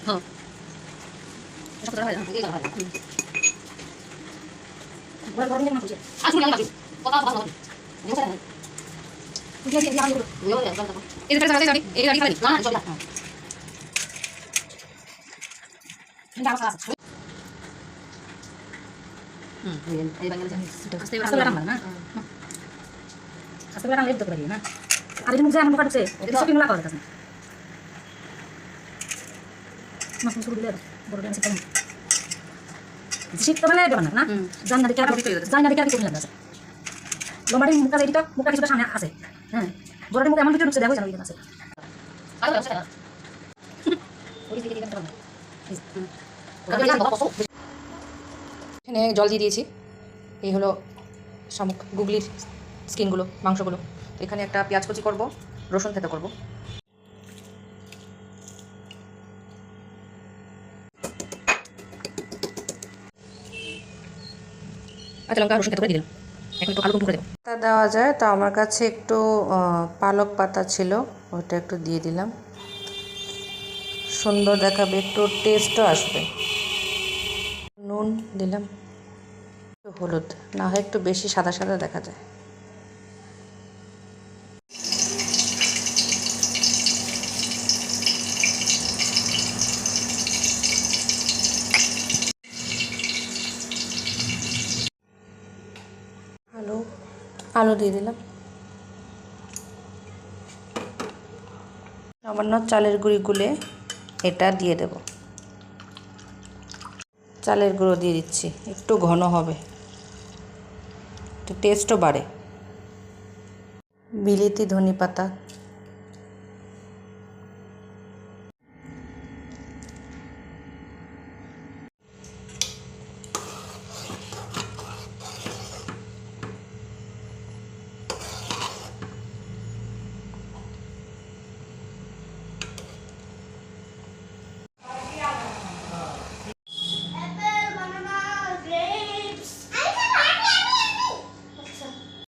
হ্যাঁ এসব করা হয় না এই করা হয় হুম। আজ শুনি আমি ভাবি কথা কথা কথা এই যে ফেলে সরি এই গাড়ি ফেলি না না চল হুম এই বাঙালি জানি আস্তে আস্তে করে রান্না না আস্তে করে রান্না লেট করে না আর মুখ মুখ এটা কাছে শীত মানে দেব না দেখে জান না দেখে কি করলেন আছে লম্বাড়ি মুখ কাছে এটা মুখ সামনে আছে হ্যাঁ বড় মুখ এমন কিছু ঢুকছে দেখো জানো আছে ওই দিকে এখানে জল দিয়ে দিয়েছি। এই হলো শামুক, গুগলির স্কিনগুলো, মাংসগুলো। তো এখানে একটা পেঁয়াজ কুচি করব, রসুন থেতো করব। আচ্ছা লঙ্কা, রসুন খেতে করে দিলাম। এখন একটু আলু দেবো। পাতা দেওয়া যায়। তো আমার কাছে একটু পালক পাতা ছিল, ওটা একটু দিয়ে দিলাম। সুন্দর দেখাবে, একটু টেস্টও আসবে। নুন দিলাম। একটু হলুদ, না হয় একটু বেশি সাদা সাদা দেখা যায়। আলু আলু দিয়ে দিলাম। সামান্য চালের গুঁড়ি গুলে এটা দিয়ে দেব। চালের গুঁড়ো দিয়ে দিচ্ছি। একটু ঘন হবে। একটু টেস্টও বাড়ে। বিলিতি ধনে পাতা